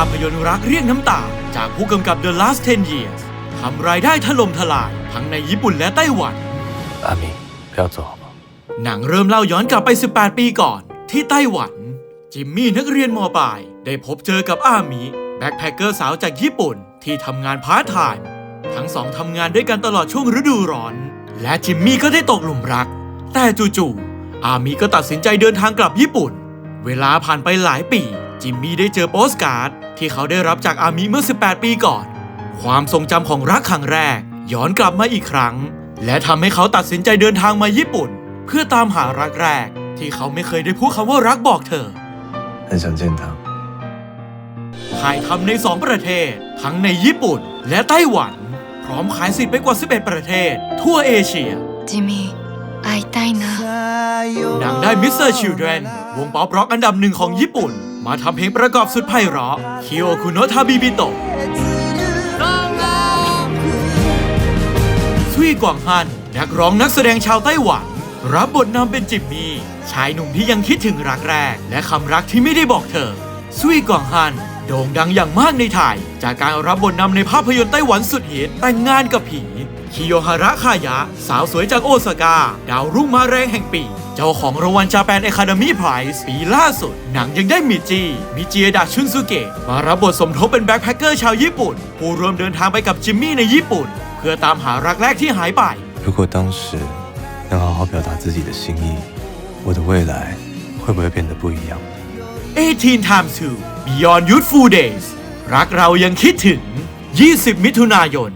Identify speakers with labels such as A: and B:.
A: าพยนตร์รักเรียกน้ำตา จากผู้กำกับ The Last 10 Years ทำรายได้ถล่มทลาย ทั้งในญี่ปุ่นและไต้หวัน
B: อามิเพีาวโจ
A: หนังเริ่มเล่าย้อนกลับไป 18 ปีก่อน ที่ไต้หวัน จิมมี่นักเรียนมปลาย ได้พบเจอกับอามิแบ็คแพคเกอร์สาวจากญี่ปุ่น ที่ทำงานพาร์ทไทม์ทั้งสองทำงานด้วยกันตลอดช่วงฤดูร้อน และจิมมี่ก็ได้ตกหลุมรัก แต่จู่ๆอามิก็ตัดสินใจเดินทางกลับญี่ปุ่น เวลาผ่านไปหลายปี จิมมี่ได้เจอโปสการ์ด ที่เขาได้รับจากอามิเมื่อ 18 ปีก่อน ความทรงจำของรักครั้งแรก ย้อนกลับมาอีกครั้ง และทำให้เขาตัดสินใจเดินทางมาญี่ปุ่น เพื่อตามหารักแรก ที่เขาไม่เคยได้พูดคำว่ารักบอกเธอ
B: 很想见他。
A: ถ่ายทำใน 2 ประเทศ ทั้งในญี่ปุ่น และไต้หวัน พร้อมขายสิทธิ์ไปกว่า 11 ประเทศ ทั่วเอเชีย
C: ジミー会いたいな
A: หนังได้มิสเตอร์ชิลเดรนวงป๊อปร็อกอันดับหนึ่งของญี่ปุ่น มาทำเพลงประกอบสุดไพเราะคิโอคุโนทาบิบิโตะซุยกวางฮันนักร้องนักแสดงชาวไต้หวัน รับบทนำเป็นจิมมี่ ชายหนุ่มที่ยังคิดถึงรักแรก และคำรักที่ไม่ได้บอกเธอซุยกวางฮัน โด่งดังอย่างมากในไทย จากการรับบทนำในภาพยนตร์ไต้หวันสุดฮิตแต่งงานกับผี คิโยฮาระคายะ สาวสวยจากโอซาก้า ดาวรุ่งมาแรงแห่งปี เจ้าของรางวัลจาแปน Academy Prize ปีล่าสุด หนังยังได้มิจิ มิจิเอดะชุนซุเกะ มารับบทสมทบเป็นแบ็คแพคเกอร์ชาวญี่ปุ่น ผู้ร่วมเดินทางไปกับจิมมี่ในญี่ปุ่น เพื่อตามหารักแรกที่หายไป
B: 如果当时能好好表达自己的心意，我的未来会不会变得不一样？
A: 18 times 2 Beyond Youthful Days รักเรายังคิดถึง 20 มิถุนายน